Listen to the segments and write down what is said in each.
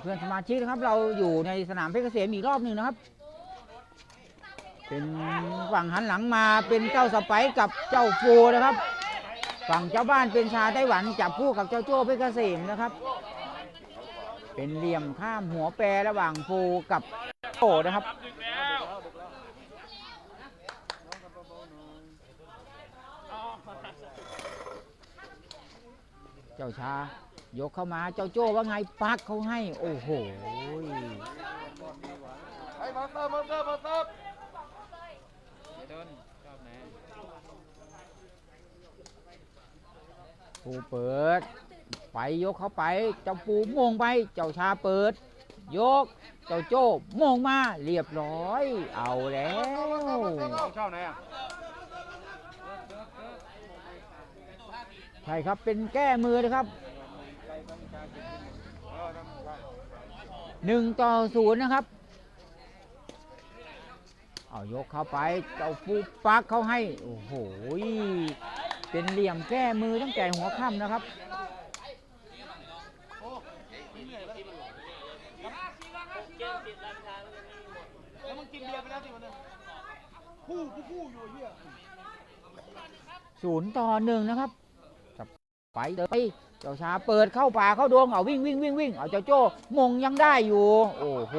เพื่อนสมาชิกนะครับ เราอยู่ในสนามเพชรเกษมอีกรอบหนึ่งนะครับ เป็นฝั่งหันหลังมาเป็นเจ้าสไปกับเจ้าฟูนะครับ ฝั่งเจ้าบ้านเป็นชาไต้หวันจับคู่กับเจ้าโจ้เพชรเกษมนะครับ เป็นเหลี่ยมข้ามหัวแปรระหว่างฟูกับโตนะครับเจ้าชา ยกเข้ามาเจ้าโจ้ว่าไงปักเขาให้ โอ้โหไอ้มาเสิร์ฟมาเสิร์ฟมาเสิร์ฟปูเปิด ไปยกเข้าไป เจ้าปูโมงไป เจ้าชาเปิด ยก เจ้าโจ้โมงมาเรียบร้อย เอาแล้วเช่าไหนอะใช่ครับเป็นแก้มือนะครับ เออนั่นได้ หนึ่งต่อศูนย์นะครับ เอายกเข้าไปเจ้าปูปักเขาให้ โอ้โห เป็นเหลี่ยมแก้มือตั้งแต่หัวค่ำนะครับแล้วมึงกินเบียร์ไปแล้วสิวันนึงคู่คู่อยู่เหี้ยศูนย์ต่อหนึ่งนะครับไปเดินไป เจ้าชาเปิดเข้าป่าเข้าดงเอาวิ่งวิ่งวิ่งวิ่งเอาเจ้าโจ้มงยังได้อยู่ โอ้โห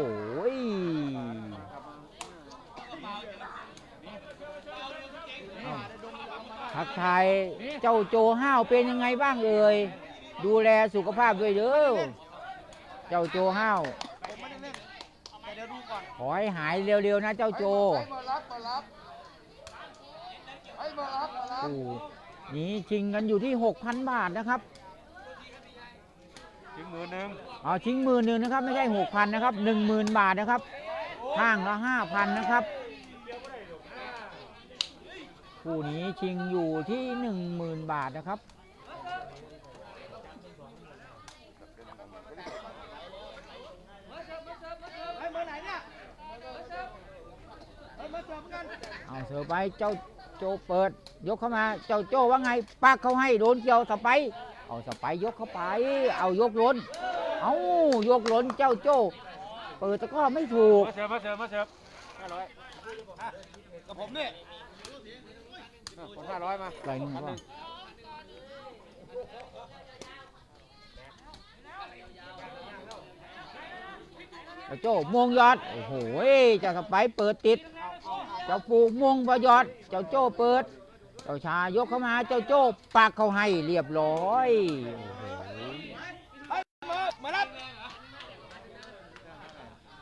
ทักทายเจ้าโจห้าวเป็นยังไงบ้างเอ่ยดูแลสุขภาพด้วยเด้อเจ้าโจห้าวขอให้หายเร็วๆนะเจ้าโจไอ้มารับมารับโอ้นี่ชิงกันอยู่ที่ 6,000 บาทนะครับ ถึงมือหนึ่งเอาชิงหมื่นหนึ่งนะครับไม่ใช่หกพันนะครับหนึ่งหมื่นบาทนะครับข้างละห้าพันนะครับคู่นี้ชิงอยู่ที่หนึ่งหมื่นบาทนะครับเอาเสือไปเจ้าโจเปิด ยกเข้ามาเจ้าโจว่าไงปักเขาให้โดนเกี่ยวสไป เอาสไปร์ยกเข้าไป เอายกล้น เอายกล้นเจ้าโจเปิดตะกร้อไม่ถูก มาเสิร์ฟมาเสิร์ฟมาเสิร์ฟห้าร้อยกับผมนี่คนห้าร้อยมาอะไรนึงก็เจ้าโจ้มงยอด โอ้โหเจ้าสไปร์เปิดติด เจ้าปูมงประยอด เจ้าโจ้เปิด เจ้าชายกเข้ามาเจ้าโจ้ปากเขาให้เรียบร้อยโอ้โหมามารับ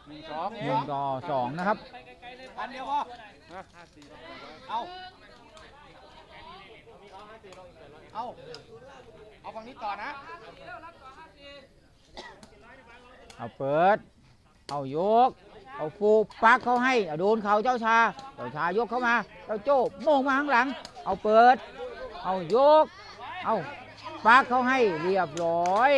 หนึ่งสองหนึ่งต่อสองนะครับพันเดียวพอเอาเอาเอาฝั่งนี้ต่อนะ เอาเปิด เอายก เอาฟูปักเขาให้เอาโดนเขาเจ้าชา เจ้าชายกเข้ามา เจ้าโจ้โมงมาข้างหลัง เอาเปิด เอายก เอาปักเขาให้เรียบร้อย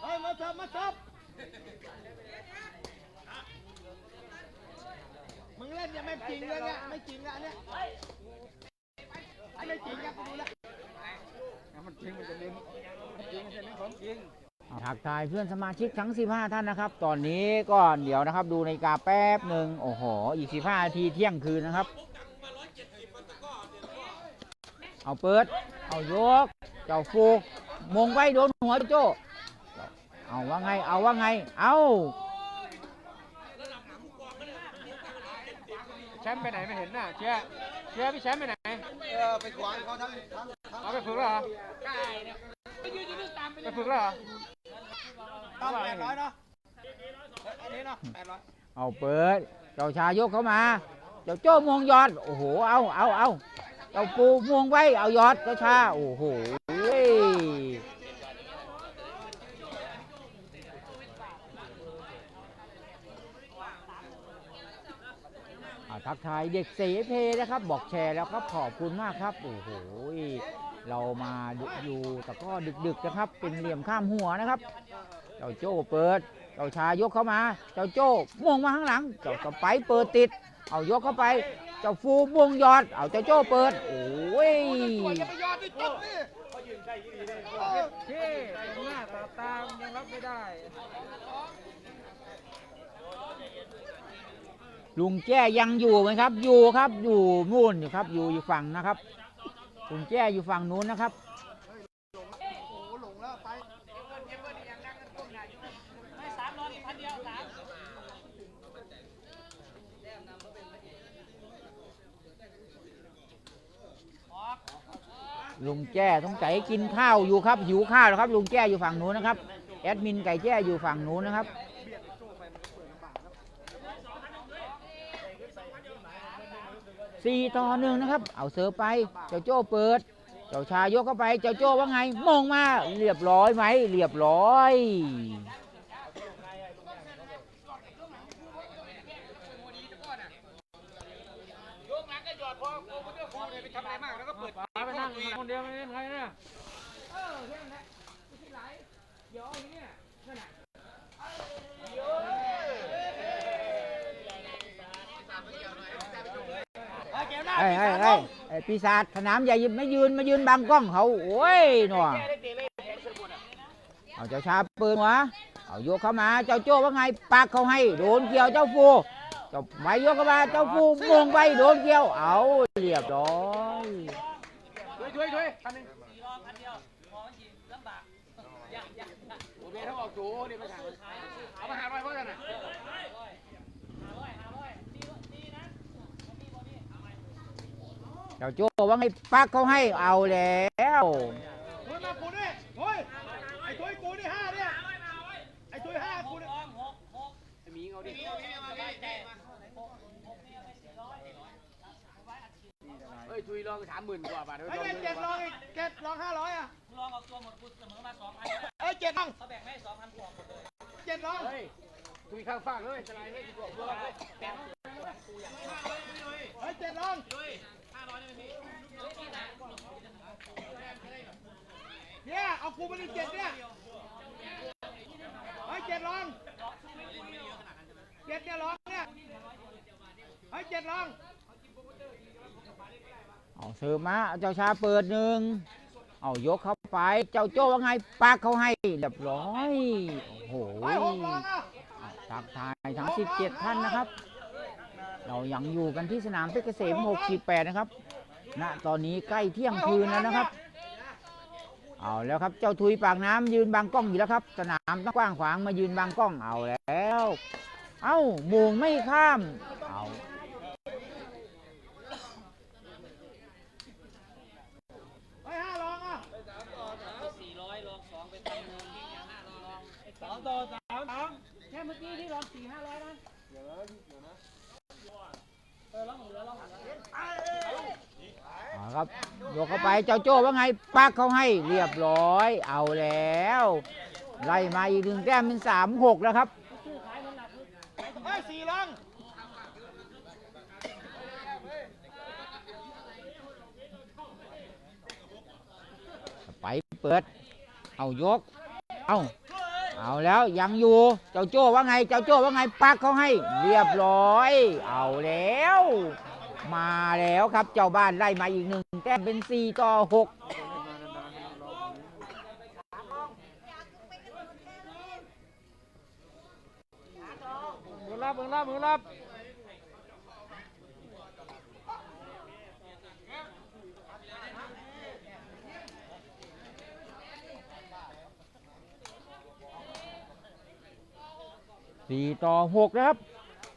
เฮ้ยมาจับมาจับมึงเล่นยังไม่จริงเลยเนี่ยไม่จริงอะอันเนี้ย อันไม่จริงอะกูดูแล้วมันจริงมันจะเล่นจริงมันจะเล่นของจริงทักทายเพื่อนสมาชิกทั้ง 15 ท่านนะครับ ตอนนี้ก็เดี๋ยวนะครับดูในกาแป๊บหนึ่งโอ้โห อีก 15นาทีเที่ยงคืนนะครับ เอาเปิด เอายก เจ้าฟูมงไว้โดนหัวโจ เอาว่าไง เอาว่าไง เอาแชมป์ไปไหนไม่เห็นน่ะเชียเชียพี่แชมป์ไปไหน เออไปขวางเขาทั้งทั้งทั้งเอาไปฝึกแล้วเหรอไปฝึกแล้วเหรอต้งแปดร้อยเนาะอันนี้เนาะแปดร้อยเอาเปิด เจ้าชายกเข้ามา เจ้าโจ้มงยอด โอ้โห เอาเอาเอาเจ้าปูมงไว้ เอายอด เจ้าชา โอ้โห อะ ทักทายเด็กเสเพนะครับ บอกแชร์แล้วครับขอบคุณมากครับโอ้โหเรามาอยู่แต่ก็ดึกๆนะครับ เป็นเหลี่ยมข้ามหัวนะครับ เจ้าโจ้เปิด เจ้าชายกเข้ามา เจ้าโจ้ม่วงมาข้างหลัง เจ้าสไปเปิดติด เอายกเข้าไป เจ้าฟูม่วงยอด เอาเจ้าโจ้เปิด โอ้ยสวยอย่าไปยอดดิจบนี่เท่หน้าตาตามยังรับไม่ได้ ลุงแจ้ยังอยู่ไหมครับ อยู่ครับ อยู่นู่นอยู่ครับ อยู่อยู่ฝั่งนะครับ ลุงแจ้อยู่ฝั่งนู้นนะครับ ลุงแจ้ต้องใจกินข้าวอยู่ครับ หิวข้าวแล้วครับ ลุงแจ้อยู่ฝั่งนู้นนะครับ แอดมินไก่แจ้อยู่ฝั่งนู้นนะครับ สี่ต่อหนึ่งนะครับ เอาเสือไป เจ้าโจ้เปิด เจ้าชายยกเข้าไป เจ้าโจ้ว่าไง มองมา เรียบร้อยไหม เรียบร้อยไปนั่งคนเดียวไม่เล่นใครนะไอ้ ไอ้ไอ้ไอ้ปีศาจสนามใหญ่ไม่ยืนมายืนบังกล้องเขาโอ้ยหนัวเอาเจ้าชาปืนวะเอาโยกเข้ามาเจ้าโจ้ว่าไงปักเขาให้โดนเกี่ยวเจ้าฟูเจ้าไม่โยกเข้ามาเจ้าฟูมงไปโดนเกี่ยว เอาเรียบร้อยช่วยช่วยช่วยคันหนึงโอเคถ้าออกจูนี่ไม่ใช่เอามาหาร้อยเพราะอะไรน่ะ เจ้าโจ้ว่าไงปักเขาให้เอาแล้วเฮ้ยมากูนี่เฮ้ยไอ้ทุยกูนี่ห้าเนี่ยไอ้ทุยห้ากูเนี่ยมีเอาดิเฮ้ยทุยลองสามหมื่นกว่าบาทไอ้เนี่ยเจ็ดลองอีกเจ็ดลองห้าร้อยอะลองเอาตัวหมดกูเสมอมาสองพันเอ้ยเจ็ดลองเขาแบ่งให้สองพันกว่าเจ็ดลองเฮ้ยทุยข้างฟากเลยสไลด์เลยดีกว่าเฮ้ยเจ็ดลอง เนี่ยเอากูไปดิเจ็ดเนี่ยเฮ้ยเจ็ดลองเจ็ดเนี่ยลองเนี่ยเฮ้ยเจ็ดลองเอาเสือมาเจ้าชาเปิดหนึ่งเอายกเข้าไป เจ้าโจ้ว่าไงปักเขาให้เรียบร้อย โอ้โหเฮ้ยหกลองอะทักทายทั้ง17ท่านนะครับ เรายังอยู่กันที่สนามเพชรเกษม68 นะครับณตอนนี้ใกล้เที่ยงคืนแล้วนะครับเอาแล้วครับเจ้าทุยปากน้ำยืนบางกล้องอยู่แล้วครับ สนามต้องกว้างขวางมายืนบางกล้องเอาแล้ว เอ้าโมงไม่ข้ามเอา เฮ้ยห้าลองอะ เอา ครับยกเข้าไปเจ้าโจ้ว่าไงปักเขาให้เรียบร้อย เอาแล้ว ไล่มาอีกหนึ่งแต้มเป็น3 6แล้วครับเฮ้ยสี่ลองไปเปิด เอายก เอาเอาแล้วยังอยู่ เจ้าโจ้ว่าไง เจ้าโจ้ว่าไงปักเขาให้ เรียบร้อย เอาแล้ว มาแล้วครับ เจ้าบ้านไล่มาอีกหนึ่งแต้มเป็นสี่ต่อหกมือรับมือรับมือรับสี่ต่อหกนะครับ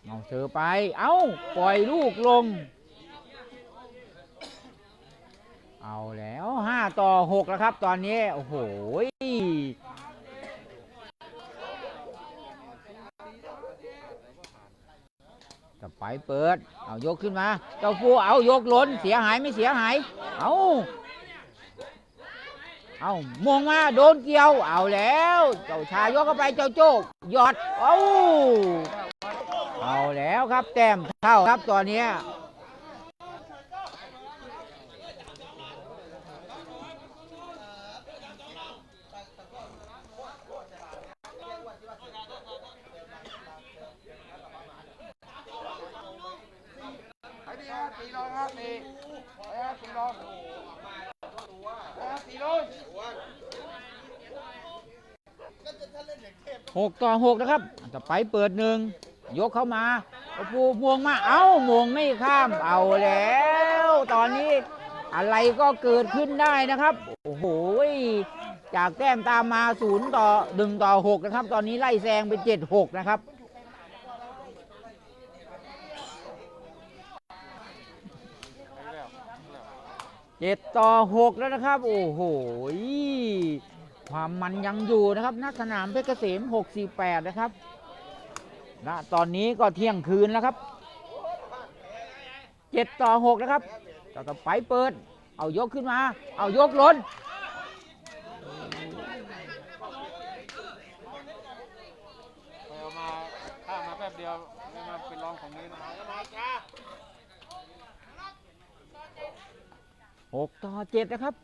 เอาเสือไป เอาปล่อยลูกลง เอา แล้วห้าต่อหกแล้วครับ ตอนนี้ โอ้โหจะไปเปิด เอายกขึ้นมา เจ้าฟูเอายกล้น เสียหายไม่เสียหาย เอาเอามองมาโดนเกี่ยว เอาแล้ว เจ้าชายยกเข้าไปเจ้าโจ้หยอด เอาเอาแล้วครับแต้มเท่าครับตอนนี้ 6 ต่อ 6 นะครับจะไปเปิดหนึ่งยกเข้ามาปูมวงมา เอ้ามวงไม่ข้าม เอาแล้ว ตอนนี้อะไรก็เกิดขึ้นได้นะครับ โอ้โห จากแต้มตามมา 0 ต่อ 1 ต่อ 6 นะครับ ตอนนี้ไล่แซงเป็น 7 6 นะครับเจ็ดต่อหกแล้วนะครับ โอ้โห ความมันยังอยู่นะครับนักสนามเพชรเกษม 648 นะครับณตอนนี้ก็เที่ยงคืนแล้วครับเจ็ดต่อหกนะครับต่อต่อไปเปิด เอายกขึ้นมา เอายกล้นไปเอามาข้ามาแป๊บเดียวไม่มาเป็นรองของนี้นะหกต่อเจ็ดนะครับ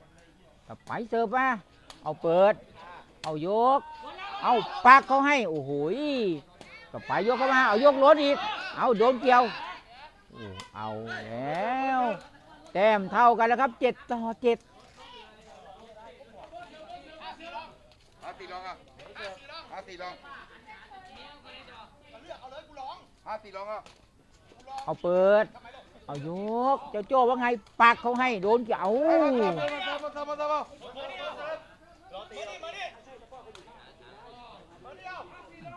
ต่อไปเสิร์ฟมา เอาเปิด เอายก เอาปักเขาให้ โอ้โหยต่อไปยกเข้ามา เอายกล้นอีก เอาโดนเกี่ยวโอ้เอาแล้ว แต้มเท่ากันแล้วครับเจ็ดต่อเจ็ดฮะตีลงอะฮะตีลงฮะตีลงอะเอาเปิด เอายก เจ้าโจ้ว่าไงปักเขาให้โดนเกี่ยว มาเติมาเติมมาเติมาเติมมา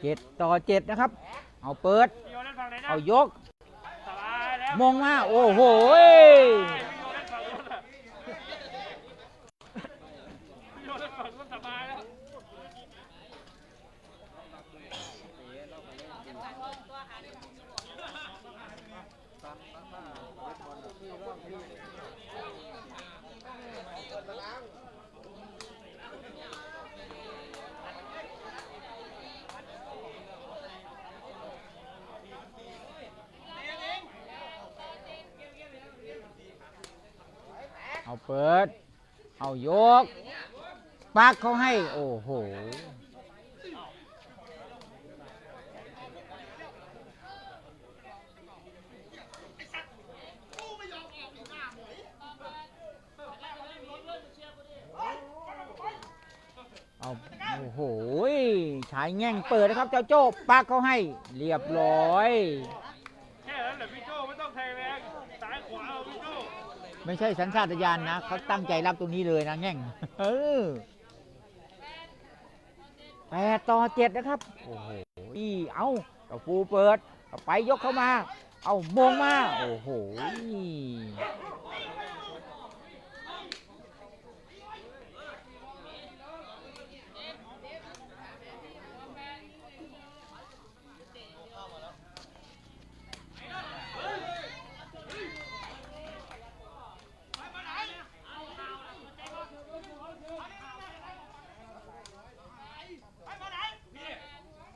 เจ็ดต่อเจ็ดนะครับ เอาเปิด เอายก มงมา โอ้โหย เอาเปิด เอายก ปักเขาให้ โอ้โห เอา โอ้โหชายแง่งเปิดนะครับ เจ้าโจ้ปักเขาให้ เรียบร้อย แค่นั้นแหละพี่โจ้ไม่ต้องแทงแรงซ้ายขวาเอาพี่โจ้ไม่ใช่สัญชาตญาณนะเขาตั้งใจรับตรงนี้เลยนะแง่งเออแปดต่อเจ็ดนะครับ โอ้โหอีเอาเอาฟูเปิด ไปยกเข้ามา เอามงมา โอ้โห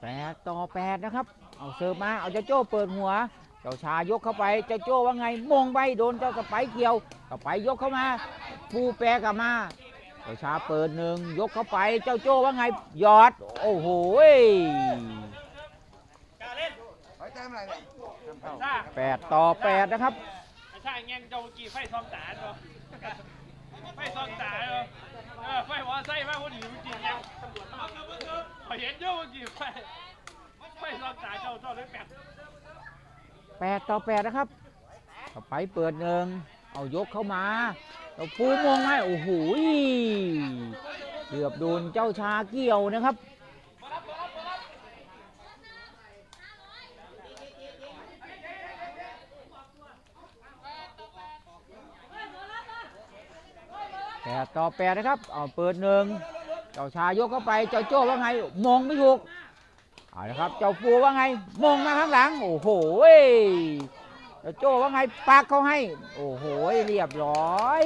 แปดต่อแปดนะครับ เอาเสิร์ฟมา เอาเจ้าโจ้เปิดหัว เจ้าชายกเข้าไป เจ้าโจ้ว่าไง มงไปโดนเจ้าสไปเกี่ยวสไปยกเข้ามาฟูแปรกลับมา เจ้าชาเปิดหนึ่งยกเข้าไป เจ้าโจ้ว่าไง หยอด โอ้โหยไอ้แต้มอะไรเนี่ยแปดต่อแปดนะครับใช่เงี้ยเจ้ากี้ไฟซองตาเนาะไฟซองตาเนาะ เออไฟหัวไส้มากคนอื่นเมื่อกี้ยังตำรวจมาพอเห็นเยอะเมื่อกี้ไฟไฟซองตาเจ้าเจ้าเลยแปดแปดต่อแปดนะครับต่อไปเปิดหนึ่งเอายกเข้ามาเราฟูมงให้โอ้โหเกือบโดนเจ้าชาเกี่ยวนะครับ ปดต่อแปดนะครับเอาเปิดหนึ่งเจ้าชายกเข้าไปเจ้าโจ้ว่าไงมองไม่ถูกเอาละครับ เจ้าฟูว่าไงมองมาข้างหลัง โอ้โหยเจ้าโจ้ว่าไงปักเขาให้ โอ้โหยเรียบร้อย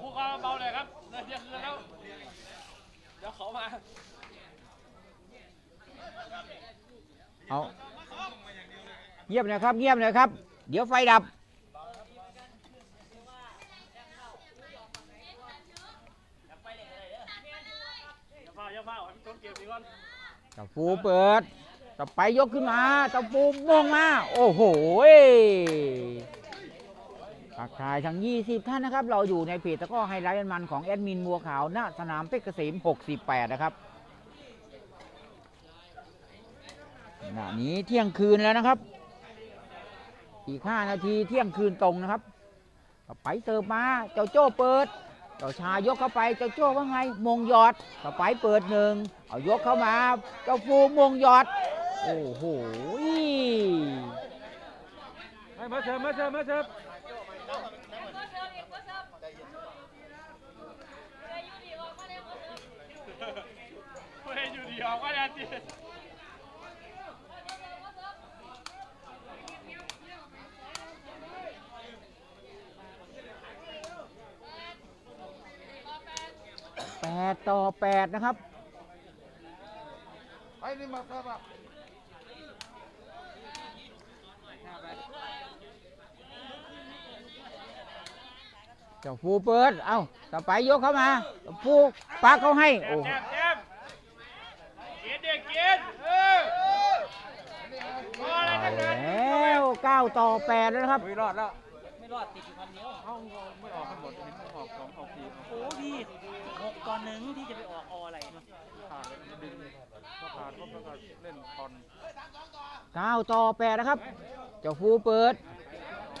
ครูก็เบาเลยครับเลยเที่ยงคืนแล้ว เดี๋ยวเขามา เอาเงียบห นะครับเงียบหนะครับ เดี๋ยวไฟดับอย่าเฝ้าอย่าเฝ้าให้มันต้นเกมดีก่อนตะปูเปิดตะไปยกขึ้นมาตะปูมงมา โอ้โหทักทายทั้ง 20 ท่านนะครับ เราอยู่ในเพจตะกร้อไฮไลท์มันๆของแอดมินบัวขาวณสนามเพชรเกษม 68 นะครับขณะนี้เที่ยงคืนแล้วนะครับ อีก5นาทีเที่ยงคืนตรงนะครับตะไปเติมมาเจ้าโจ้เปิด เจ้าชายกเข้าไปเจ้าโจ้ว่าไง มงหยอดต่อไปเปิดหนึ่งเอายกเข้ามา เจ้าฟูมงหยอด โอ้โหให้มาเชิญมาเชิญมาเชิญเฮ้ยอยู่ดีออกมาแล้วจี8ต่อ8นะครับไอ้นี่มาครับอะเจ้าฟูเปิด เอ้าต่อไปยกเข้ามาเจ้าฟูปากเขาให้ โอ้แจมแจมกินเด็กกินเออพอแล้วเอานะแล้ว9ต่อ8แล้วนะครับคุยรอดแล้ว ไม่รอดติดอยู่พันเดียวเขาไม่ออกกันหมดเห็นออกสองออกสี่โอ้พี่หกต่อหนึ่งที่จะไปออกออะไรเนาขาดเลยมันดึงก็ขาดก็แล้วก็เล่นคอน9ต่อ8นะครับ เจ้าฟูเปิด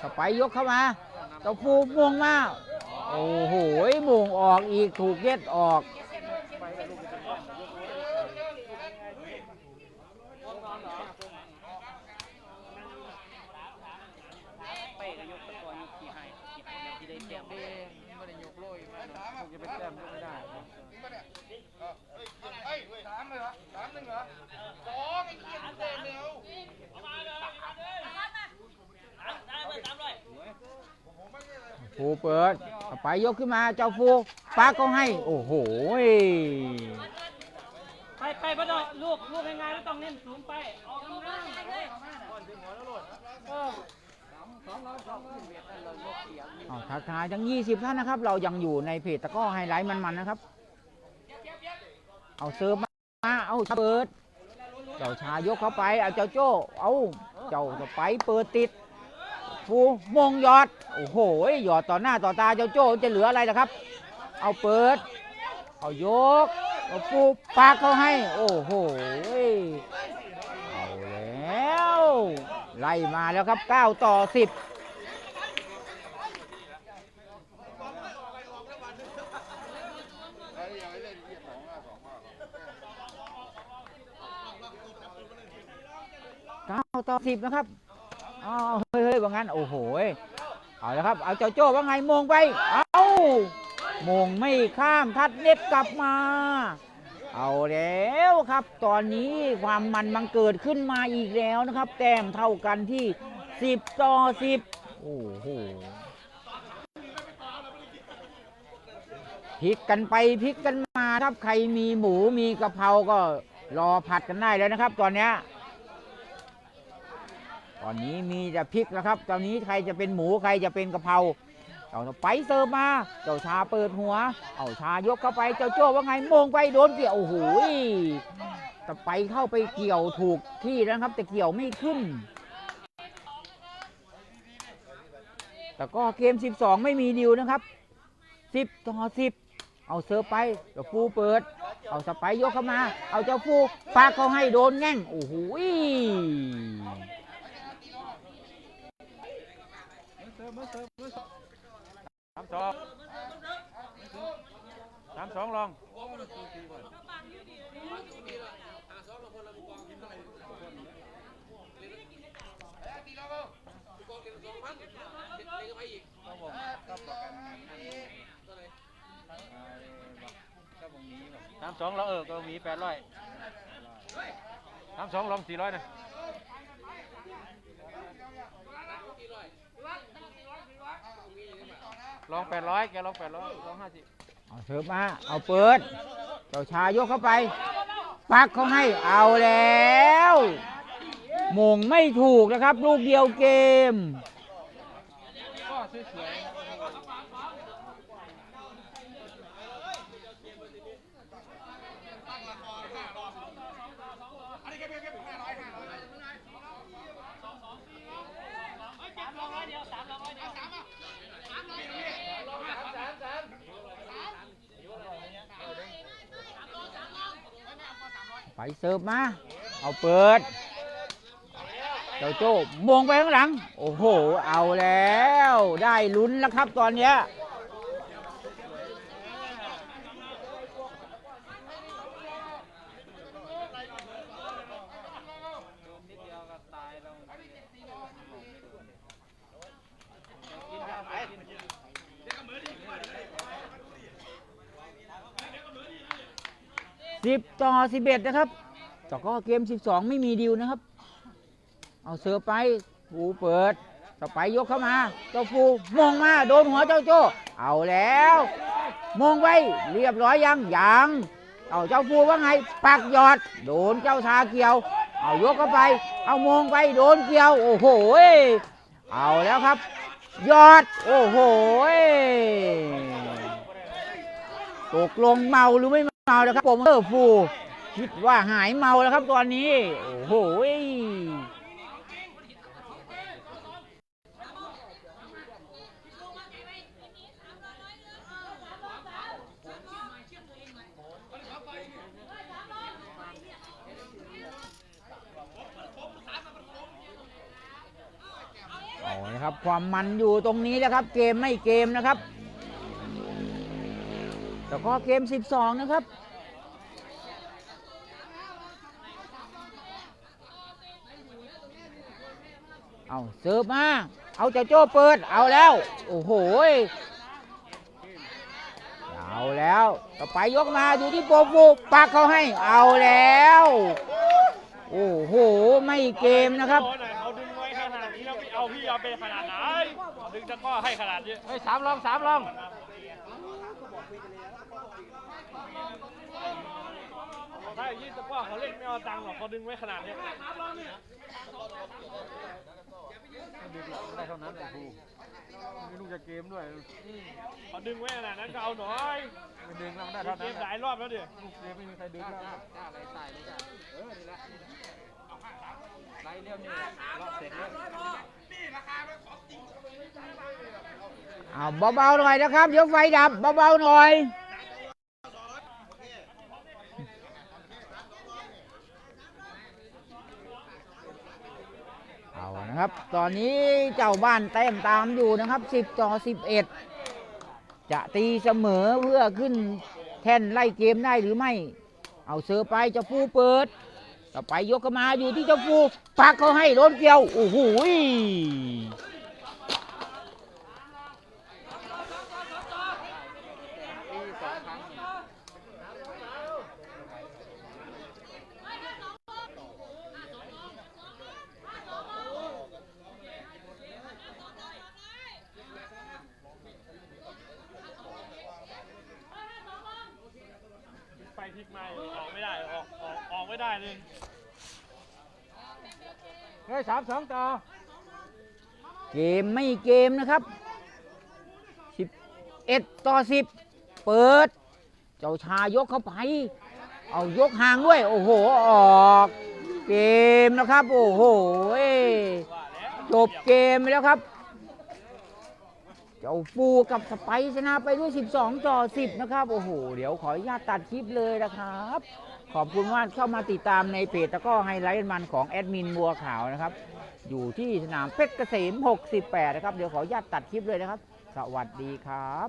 ต่อไปยกเข้ามา เจ้าฟูมวงมา โอ้โหมวงออกอีกถูกเย็ดออก เป้ก็ยกตะกอนยกขี่ให้ขี่ให้แบบที่ได้แต้ม เด้ไม่ได้ยกโล่ยมาเนาะคงจะไปแต้มยกไม่ได้ เฮ้ยสามเลยเหรอสามหนึ่งเหรอสองไอ้เหี้ยเต็มเร็ว ฟูเปิดต่อไปยกขึ้นมาเจ้าฟูปากเขาให้ โอ้โหไปไปพระดอกลูกลูกง่ายๆไม่ต้องเน้นสูงไปออกข้างๆเออเอาทักทายทั้ง 20 ท่านนะครับ เรายังอยู่ในเพจตะกร้อไฮไลท์มันๆนะครับ เอาเซิร์ฟมาเอาเปิด เจ้าชายกเข้าไปเอาเจ้าโจ้เอาเจ้าต่อไปเปิดติด ฟูมงยอด โอ้โหหยอดต่อหน้าต่อตาเจ้าโจ้จะเหลืออะไรล่ะครับ เอาเปิด เอายกเอาฟูปากเขาให้ โอ้โหเอาแล้ว ไล่มาแล้วครับ 9 ต่อ 10ไอ้ยังไม่เล่นเหี้ยสอสองอะเก้าต่อสิบนะครับ อ้าวเฮ้ยเฮ้ยว่างั้นโอ้โหเอาแล้วครับเอาเจ้าโจ้ว่าไงมงไปเอามงไม่ข้ามทัดเน็ตกลับมา เอาแล้วครับ ตอนนี้ความมันบังเกิดขึ้นมาอีกแล้วนะครับ แต้มเท่ากันที่ 10 ต่อ 10 โอ้โหพลิกกันไปพลิกกันมาครับใครมีหมูมีกะเพราก็รอผัดกันได้แล้วนะครับ ตอนเนี้ย อนนี้มีแต่พริกนะครับ ตอนนี้ใครจะเป็นหมูใครจะเป็นกะเพราเอาไปเสิร์ฟมา เจ้าชาเปิดหัว เอาชายกเข้าไป เจ้าโจ้ว่าไงมงไปโดนเกี่ยว โอ้โหยแต่ไปเข้าไปเกี่ยวถูกที่แล้วนะครับ แต่เกี่ยวไม่ขึ้น แต่ก็เกม 12 ไม่มีดิวนะครับ 10 ต่อ 10 เอาเสิร์ฟไปเจ้าฟูเปิด เอาสไปยกเข้ามา เอาเจ้าฟูปากเขาให้โดนแง่ง โอ้โห ยสามสองสามสองลองสามสองเราเออก็มีแปดร้อยสามสองลองสี่ร้อยนะ ลองแปดร้อยแกลองแปดร้อยลองห้าสิบเอาเสิร์ฟมา เอาเปิด เจ้าชายกเข้าไป ปักเขาให้ เอาแล้วมงไม่ถูกนะครับ ลูกเดียวเกม ก็สวย เสิร์ฟมา เอาเปิด เจ้าโจ้มงไปข้างหลัง โอ้โห เอาแล้ว ได้ลุ้นแล้วครับตอนเนี้ย สิบต่อสิบเอ็ดนะครับ แต่ก็เกมสิบสองไม่มีดิวนะครับ เอาเสือไปฟูเปิดต่อไปยกเข้ามาเจ้าฟูมงมาโดนหัวเจ้าโจ้ เอาแล้วมงไว้เรียบร้อยยังยังเอาเจ้าฟูว่าไงปักยอด โดนเจ้าชาเกี่ยว เอายกเข้าไป เอามงไปโดนเกี่ยว โอ้โหเอาแล้วครับ ยอด โอ้โหตกลงเมาหรือไม่ เมาแล้วครับโปรโมเตอร์ฟูคิดว่าหายเมาแล้วครับตอนนี้ โอ้โหยเอาละครับความมันอยู่ตรงนี้แล้วครับ เกมไม่เกมนะครับ แต่ก็เกม 12 นะครับ เอาเสิร์ฟมา เอาเจ้าโจ้เปิด เอาแล้ว โอ้โหยเอาแล้ว ต่อไปยกมาอยู่ที่โปรฟูปักเขาให้ เอาแล้ว โอ้โห ไม่เกมนะครับโอ้หน่อยเขาดึงไว้ขนาดนี้แล้วพี่เอาพี่เอาไปขนาดไหน ดึงตะกร้อให้ขนาดนี้เฮ้ยสามลองสามลอง ถ้ายี่ตะกร้อเขาเล่นไม่เอาตังค์หรอกเขาดึงไว้ขนาดนี้ได้เท่านั้นเลยครูมีลูกจะเกมด้วยเขาดึงไว้ขนาดนั้นก็เอาหน่อยไม่ดึงแล้วมันได้เกเท่านั้นมหลายรอบแล้วดิลูกเกมไม่มีใครดึงแล้วอะไรใส่เลยจ้ะเออนี่แหละไล่เรียวนี่รอบเสร็จแล้วเอาเบาๆหน่อยนะครับ เดี๋ยวไฟดับเบาๆหน่อย เอานะครับ ตอนนี้เจ้าบ้านแต้มตามอยู่นะครับ 10ต่อ11 จะตีเสมอเพื่อขึ้นแท่นไล่เกมได้หรือไม่ เอาเสือไปเจ้าฟูเปิดต่อไปยกเข้ามาอยู่ที่เจ้าฟูปักเขาให้โดนเกี่ยวโอ้โหย ไป พลิกมาออกไม่ได้ออกออกออกไม่ได้เลยเฮ้ยสามสองต่อเกมไม่เกมนะครับ 11 ต่อ 10 เปิด เจ้าชายกเข้าไป เอายกห่างด้วย โอ้โห ออก เกมนะครับ โอ้โหจบเกมไปแล้วครับเจ้าปูกับสไปชนะไปด้วย 12 ต่อ 10 นะครับ โอ้โห เดี๋ยวขออนุญาตตัดคลิปเลยนะครับ ขอบคุณมากเข้ามาติดตามในเพจตะก้อไฮไลท์มันของแอดมินบัวขาวนะครับ อยู่ที่สนามเพชรเกษม 68 นะครับ เดี๋ยวขออนุญาตตัดคลิปเลยนะครับ สวัสดีครับ